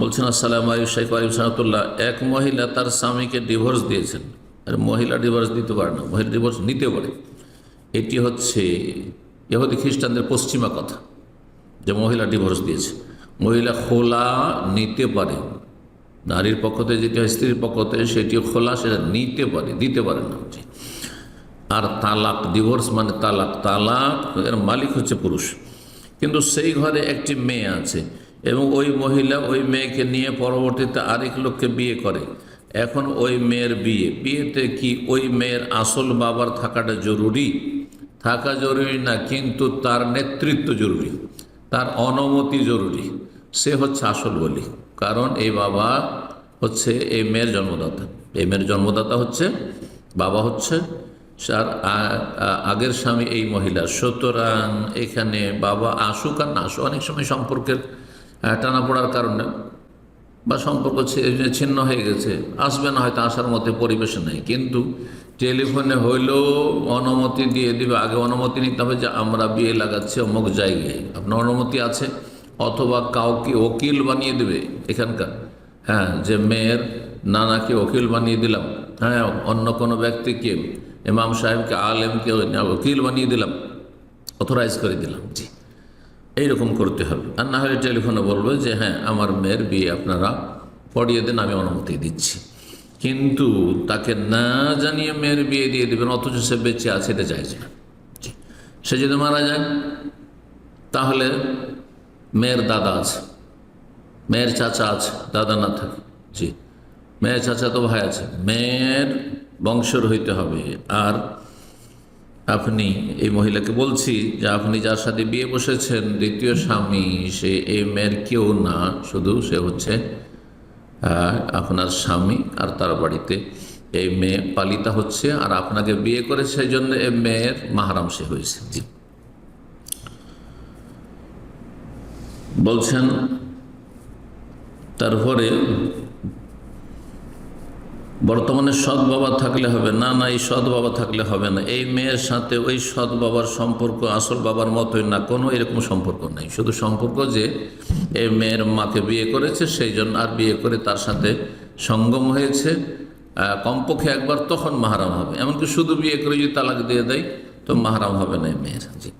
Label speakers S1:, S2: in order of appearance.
S1: বলছেন, আসসালাম শেখ আলিম সাহতুল্লাহ এক মহিলা তার স্বামীকে ডিভোর্স দিয়েছেন। আর মহিলা ডিভোর্স দিতে পারে না, মহিলা ডিভোর্স নিতে পারে। এটি হচ্ছে ইহুদি খ্রিস্টানদের পশ্চিমা কথা যে মহিলা ডিভোর্স দিয়েছে। মহিলা খোলা নিতে পারে, নারীর পক্ষতে যেটি হয়, স্ত্রীর পক্ষতে সেটি খোলা, সেটা নিতে পারে, দিতে পারে না। আর তালাক ডিভোর্স মানে তালাক। তালাক, এর মালিক হচ্ছে পুরুষ। কিন্তু সেই ঘরে একটি মেয়ে আছে এবং ওই মহিলা ওই মেয়েকে নিয়ে পরবর্তীতে আরেক লোককে বিয়ে করে। এখন ওই মেয়ের বিয়ে। বিয়েতে কি ওই মেয়ের আসল বাবার থাকাটা জরুরি? থাকা জরুরি না, কিন্তু তার নেতৃত্ব জরুরি। তার অনুমতি জরুরি। সে হচ্ছে আসল বলি। কারণ এই বাবা হচ্ছে এই মেয়ের জন্মদাতা। এই মেয়ের জন্মদাতা হচ্ছে, বাবা হচ্ছে তার আ- আ- আগের স্বামী এই মহিলা। সুতরাং এখানে বাবা আসুক আর না আসুক, অনেক সময় সম্পর্কের আহ, টানাপোড়ার কারণে বা সম্পর্ক ছিন্ন হয়ে গেছে। আসবে না হয়তো আসার মধ্যে পরিবেশ নেই। কিন্তু টেলিফোনে হইলেও অনুমতি দিয়ে দিবে। আগে অনুমতি নিতে হবে যে আমরা বিয়ে লাগাচ্ছি অমুক জায়গায়। আপনার অনুমতি আছে? অথবা কাউকে ওকিল বানিয়ে দেবে এখানকার। হ্যাঁ যে মেয়ের নানাকে ওকিল বানিয়ে দিলাম। হ্যাঁ অন্য কোনো ব্যক্তিকে ইমাম সাহেবকে আলেমকে ওকিল বানিয়ে দিলাম। অথরাইজ করে দিলাম। জি। এইরকম করতে হবে। আর না হলে টেলিফোনে বলবে যে হ্যাঁ আমার মেয়ের বিয়ে আপনারা পড়িয়ে দেন, আমি অনুমতি দিচ্ছি। কিন্তু তাকে না জানিয়ে মেয়ের বিয়ে দিয়ে দেবেন, অথচ সে বেঁচে আছে, এটা চাইছে না। সে যদি মারা যায়, তাহলে মেয়ের দাদা আছে, মেয়ের চাচা আছে, দাদা না থাকে। জি। মেয়ের চাচা তো ভাই আছে, মেয়ের বংশর হইতে হবে। আর আপনি এই মহিলাকে বলছি যে আপনি যার সাথে বিয়ে বসেছেন, দ্বিতীয় স্বামী, সে এই মেয়ের কেউ না, শুধু সে হচ্ছে আপনার স্বামী আর তার বাড়িতে এই মেয়ে পালিতা হচ্ছে আর আপনাকে বিয়ে করে সেই জন্য এই মেয়ের মাহারাম সে হয়েছে। জি। বলছেন, তারপরে বর্তমানে সৎ বাবা থাকলে হবে না না, এই সৎ বাবা থাকলে হবে না। এই মেয়ের সাথে ওই সৎ বাবার সম্পর্ক, আসল বাবার মতোই না, কোনো এরকম সম্পর্ক নেই। শুধু সম্পর্ক যে এই মেয়ের মাকে বিয়ে করেছে, সেই জন্য আর বিয়ে করে তার সাথে সঙ্গম হয়েছে। কমপক্ষে একবার তখন মাহারাম হবে। এমনকি শুধু বিয়ে করে যদি তালাক দিয়ে দেয়, তো মাহারাম হবে না এই মেয়ের। জি।